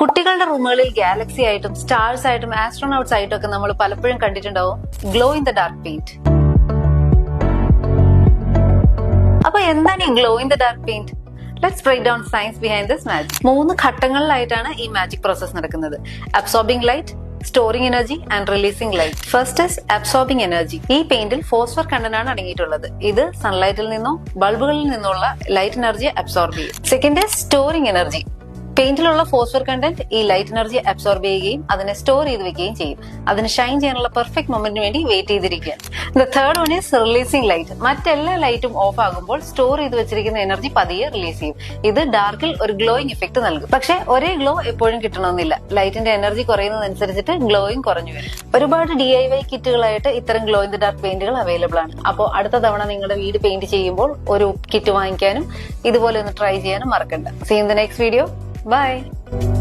കുട്ടികളുടെ റൂമുകളിൽ ഗാലക്സി ആയിട്ടും സ്റ്റാർസ് ആയിട്ടും ആസ്ട്രോനൗട്ട്സ് ആയിട്ടും ഒക്കെ നമ്മൾ പലപ്പോഴും കണ്ടിട്ടുണ്ടാവും. Glow in the dark paint. അപ്പൊ എന്താണ് ഈ glow in the dark paint? Let's break down science behind this magic മൂന്ന് ഘട്ടങ്ങളിലായിട്ടാണ് ഈ മാജിക് പ്രോസസ് നടക്കുന്നത്. Absorbing light storing energy and releasing light first is absorbing energy ഈ പെയിന്റിൽ ഫോസ്ഫർ കണ്ടനാണ് അടങ്ങിയിട്ടുള്ളത്. ഇത് സൺലൈറ്റിൽ നിന്നോ ബൾബുകളിൽ നിന്നുള്ള ലൈറ്റ് എനർജി അബ്സോർബ് ചെയ്യും. സെക്കൻഡ് ഇസ് സ്റ്റോറിംഗ് എനർജി പെയിന്റിലുള്ള ഫോസ്ഫർ കണ്ടന്റ് ഈ ലൈറ്റ് എനർജി അബ്സോർബ് ചെയ്യുകയും അതിനെ സ്റ്റോർ ചെയ്ത് വെക്കുകയും ചെയ്യും. അതിന് ഷൈൻ ചെയ്യാനുള്ള പെർഫെക്റ്റ് മൊമെന്റിന് വേണ്ടി വെയിറ്റ് ചെയ്തിരിക്കുകയാണ്. The third one is releasing light മറ്റെല്ലാ ലൈറ്റും ഓഫ് ആകുമ്പോൾ സ്റ്റോർ ചെയ്ത് വെച്ചിരിക്കുന്ന എനർജി പതിയെ റിലീസ് ചെയ്യും. ഇത് ഡാർക്കിൽ ഒരു ഗ്ലോയിങ് ഇഫക്ട് നൽകും. പക്ഷെ ഒരേ ഗ്ലോ എപ്പോഴും കിട്ടണമെന്നില്ല. ലൈറ്റിന്റെ എനർജി കുറയുന്നതനുസരിച്ചിട്ട് ഗ്ലോയിങ് കുറഞ്ഞു വരും. ഒരുപാട് ഡി ഐ വൈ കിറ്റുകളായിട്ട് ഇത്തരം ഗ്ലോ ഇൻ ദ ഡാർക്ക് പെയിന്റുകൾ അവൈലബിൾ ആണ്. അപ്പോൾ അടുത്ത തവണ നിങ്ങളുടെ വീട് പെയിന്റ് ചെയ്യുമ്പോൾ ഒരു കിറ്റ് വാങ്ങിക്കാനും ഇതുപോലെ ഒന്ന് ട്രൈ ചെയ്യാനും മറക്കണ്ട. See in the next video Bye.